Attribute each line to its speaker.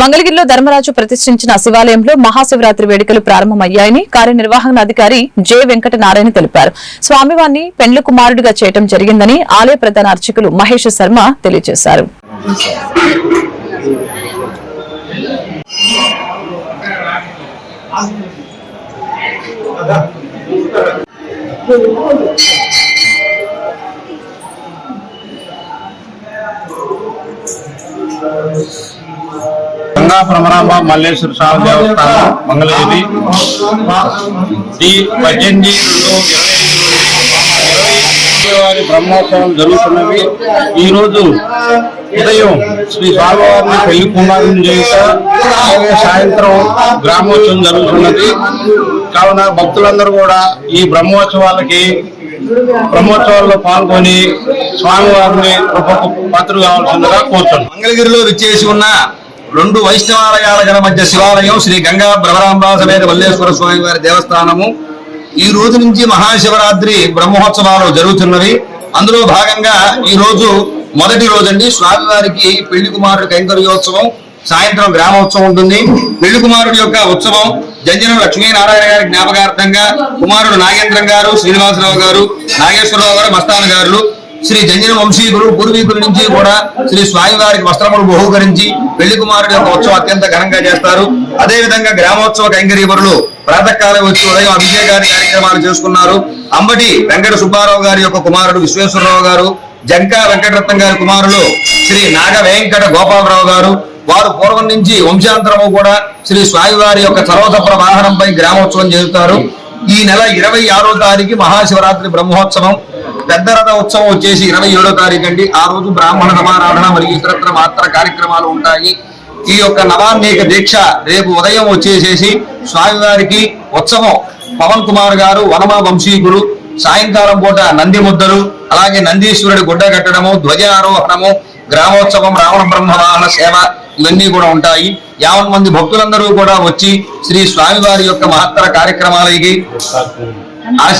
Speaker 1: మంగళగిరిలో ధర్మరాజు ప్రతిష్ఠించిన శివాలయంలో మహాశివరాత్రి వేడుకలు ప్రారంభమయ్యాయని కార్యనిర్వహణాధికారి జె వెంకట నారాయణ తెలిపారు. స్వామివారిని పెండ్లు కుమారుడిగా చేయటం జరిగిందని ఆలయ ప్రధాన అర్చకులు మహేష్ శర్మ తెలియజేశారు.
Speaker 2: గంగా భ్రమరాంబ మల్లేశ్వర స్వామి దేవస్థానం మంగళగిరి. డి పద్దెనిమిది రెండు ఇరవై బ్రహ్మోత్సవం జరుగుతున్నవి ఈరోజు ఉదయం శ్రీ స్వామివారిని పెళ్ళి కుమారం చేత అలాగే సాయంత్రం గ్రామోత్సవం జరుగుతున్నది. కావున భక్తులందరూ కూడా ఈ బ్రహ్మోత్సవాలకి బ్రహ్మోత్సవాల్లో పాల్గొని స్వామివారిని కృపకు పాత్ర కావాల్సిందిగా కోరుతున్నాం.
Speaker 3: మంగళగిరిలో విచ్చేసి ఉన్న రెండు వైష్ణవాలయాల గల మధ్య శివాలయం శ్రీ గంగా భ్రమరాంబా సమేత మల్లేశ్వర స్వామి వారి దేవస్థానము. ఈ రోజు నుంచి మహాశివరాత్రి బ్రహ్మోత్సవాలు జరుగుతున్నవి. అందులో భాగంగా ఈ రోజు మొదటి రోజండి. స్వామివారికి పెళ్ళి కుమారుడు కైంకర్యోత్సవం సాయంత్రం గ్రామోత్సవం ఉంటుంది. పెళ్ళి కుమారుడు యొక్క ఉత్సవం జంజనం లక్ష్మీనారాయణ గారి జ్ఞాపకార్థంగా కుమారుడు నాగేంద్రం గారు శ్రీనివాసరావు గారు నాగేశ్వరరావు గారు మస్తాన్ గారు శ్రీ జంజన వంశీకులు పూర్వీకుల నుంచి కూడా శ్రీ స్వామివారికి వస్త్రములు బహూకరించి పెళ్ళి కుమారుడు యొక్క ఉత్సవం అత్యంత ఘనంగా చేస్తారు. అదే విధంగా గ్రామోత్సవ కైంకరీవరులు ప్రాతకాలం వచ్చి ఉదయం అభిషేకాది కార్యక్రమాలు చేసుకున్నారు. అంబటి వెంకట సుబ్బారావు గారి యొక్క కుమారుడు విశ్వేశ్వరరావు గారు జంకా వెంకటరత్నం గారి కుమారులు శ్రీ నాగ వెంకట గోపాలరావు గారు వారు పూర్వం నుంచి వంశాంతరము కూడా శ్రీ స్వామివారి యొక్క సర్వసప్ర వాహనంపై గ్రామోత్సవం చేస్తారు ఈ నెల ఇరవై ఆరో తారీఖు మహాశివరాత్రి బ్రహ్మోత్సవం. పెద్ద రథ ఉత్సవం వచ్చేసి ఇరవై ఏడో తారీఖు అండి. ఆ రోజు బ్రాహ్మణ సమారాధన మరియు ఇతరత్ర మాత్ర కార్యక్రమాలు ఉంటాయి. ఈ యొక్క నవాన్నేక దీక్ష రేపు ఉదయం వచ్చేసేసి స్వామివారికి ఉత్సవం. పవన్ కుమార్ గారు వనమా వంశీకులు సాయంకాలం పూట నంది ముద్దలు అలాగే నందీశ్వరుడి గుడ్డ కట్టడము ధ్వజ ఆరోహణము గ్రామోత్సవం రావణ బ్రహ్మవాహన సేవ ఇవన్నీ కూడా ఉంటాయి. యావన్ మంది భక్తులందరూ కూడా వచ్చి శ్రీ స్వామివారి యొక్క మహత్తర కార్యక్రమాలకి ఆశీర్వాద